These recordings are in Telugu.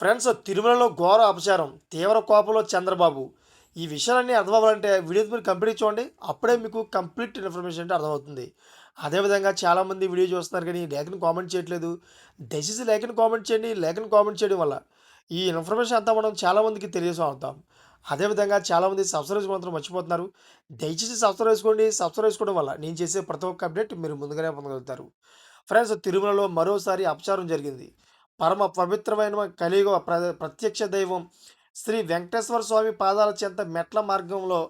ఫ్రెండ్స్ తిరుమలలో ఘోర అపచారం తీవ్ర కోపంలో చంద్రబాబు. ఈ విషయాలన్నీ అర్థమవ్వాలంటే వీడియో మీరు కంప్లీట్ చూడండి. అప్పుడే మీకు కంప్లీట్ ఇన్ఫర్మేషన్ అంటే అర్థమవుతుంది. అదేవిధంగా చాలామంది వీడియో చూస్తున్నారు కానీ లేఖను కామెంట్ చేయట్లేదు. దయచేసి లేఖను కామెంట్ చేయండి. లేఖను కామెంట్ చేయడం వల్ల ఈ ఇన్ఫర్మేషన్ అంతా మనం చాలామందికి తెలియజేసి అవుతాం అదేవిధంగా చాలామంది సబ్స్క్రైబ్ మాత్రం మర్చిపోతున్నారు. దయచేసి సబ్స్క్రైబ్ చేసుకోండి. సబ్స్క్రైబ్ చేసుకోవడం వల్ల నేను చేసే ప్రతి ఒక్క అప్డేట్ మీరు ముందుగానే పొందగలుగుతారు. ఫ్రెండ్స్ తిరుమలలో మరోసారి అపచారం జరిగింది. పరమ పవిత్రమైన కలియుగ ప్ర ప్రత్యక్ష దైవం శ్రీ వెంకటేశ్వర స్వామి పాదాల చెంత మెట్ల మార్గంలో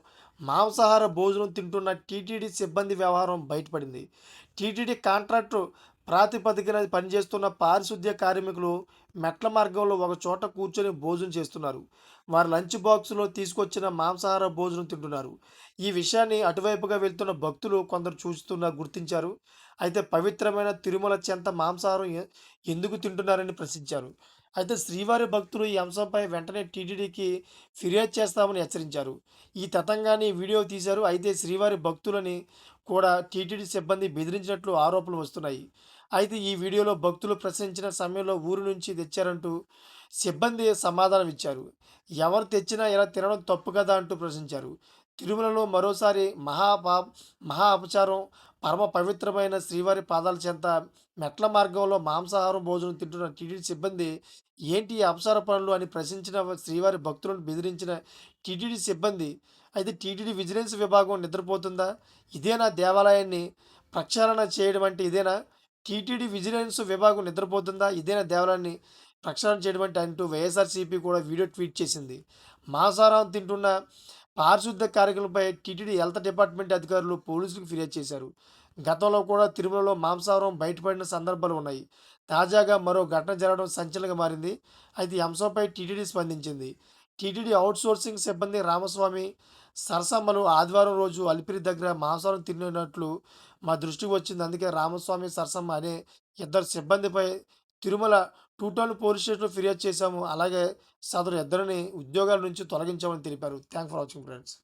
మాంసాహార భోజనం తింటున్న టీటీడీ సిబ్బంది వ్యవహారం బయటపడింది. టీటీడీ కాంట్రాక్టు ప్రాతిపదికన పనిచేస్తున్న పారిశుద్ధ్య కార్మికులు మెట్ల మార్గంలో ఒక చోట కూర్చొని భోజనం చేస్తున్నారు. వారు లంచ్ బాక్సులో తీసుకొచ్చిన మాంసాహార భోజనం తింటున్నారు. ఈ విషయాన్ని అటువైపుగా వెళ్తున్న భక్తులు కొందరు చూస్తున్న గుర్తించారు. అయితే పవిత్రమైన తిరుమల చెంత మాంసాహారం ఎందుకు తింటున్నారని ప్రశ్నించారు. అయితే శ్రీవారి భక్తులు ఈ అంశంపై వెంటనే టీటీడీకి ఫిర్యాదు చేస్తామని హెచ్చరించారు. ఈ తతంగాన్ని వీడియో తీశారు. అయితే శ్రీవారి భక్తులని కూడా టీటీడీ సిబ్బంది బెదిరించినట్లు ఆరోపణలు వస్తున్నాయి. అయితే ఈ వీడియోలో భక్తులు ప్రశ్నించిన సమయంలో ఊరు నుంచి తెచ్చారంటూ సిబ్బంది సమాధానం ఇచ్చారు ఎవరు తెచ్చినా ఇలా తినడం తప్పు కదా అంటూ ప్రశ్నించారు. తిరుమలలో మరోసారి మహా పా- మహా అపచారం పరమ పవిత్రమైన శ్రీవారి పాదాల చెంత మెట్ల మార్గంలో మాంసాహారం భోజనం తింటున్న టీటీడీ సిబ్బంది ఏంటి ఈ అపచార పనులు అని ప్రశ్నించిన శ్రీవారి భక్తులను బెదిరించిన టీటీడీ సిబ్బంది అయితే టీటీడీ విజిలెన్స్ విభాగం నిద్రపోతుందా? ఇదేనా దేవాలయాన్ని ప్రక్షాళన చేయడం అంటే ఇదేనా? టీటీడీ విజిలెన్స్ విభాగం నిద్రపోతుందా? ఇదేనా దేవాలయాన్ని ప్రక్షాళన చేయడం అంటే అంటూ వైఎస్ఆర్సీపీ కూడా వీడియో ట్వీట్ చేసింది. మాంసాహారం తింటున్న పారిశుద్ధ కార్యక్రమంపై టీటీడీ హెల్త్ డిపార్ట్మెంట్ అధికారులు పోలీసులకు ఫిర్యాదు చేశారు. గతంలో కూడా తిరుమలలో మాంసాహారం బయటపడిన సందర్భాలు ఉన్నాయి. తాజాగా మరో ఘటన జరగడం సంచలనంగా మారింది. అయితే ఈ అంశంపై టీటీడీ స్పందించింది. టీటీడీ అవుట్సోర్సింగ్ సిబ్బంది రామస్వామి సరసమ్మలు ఆదివారం రోజు అలిపిరి దగ్గర మాంసాహారం తిరిగినట్లు మా దృష్టికి వచ్చింది. అందుకే రామస్వామి సరసమ్మ అనే ఇద్దరు సిబ్బందిపై తిరుమల టూ పోలీస్ స్టేషన్లో ఫిర్యాదు చేశాము. అలాగే సదరు ఇద్దరిని ఉద్యోగాల నుంచి తొలగించామని తెలిపారు. Thank for watching friends.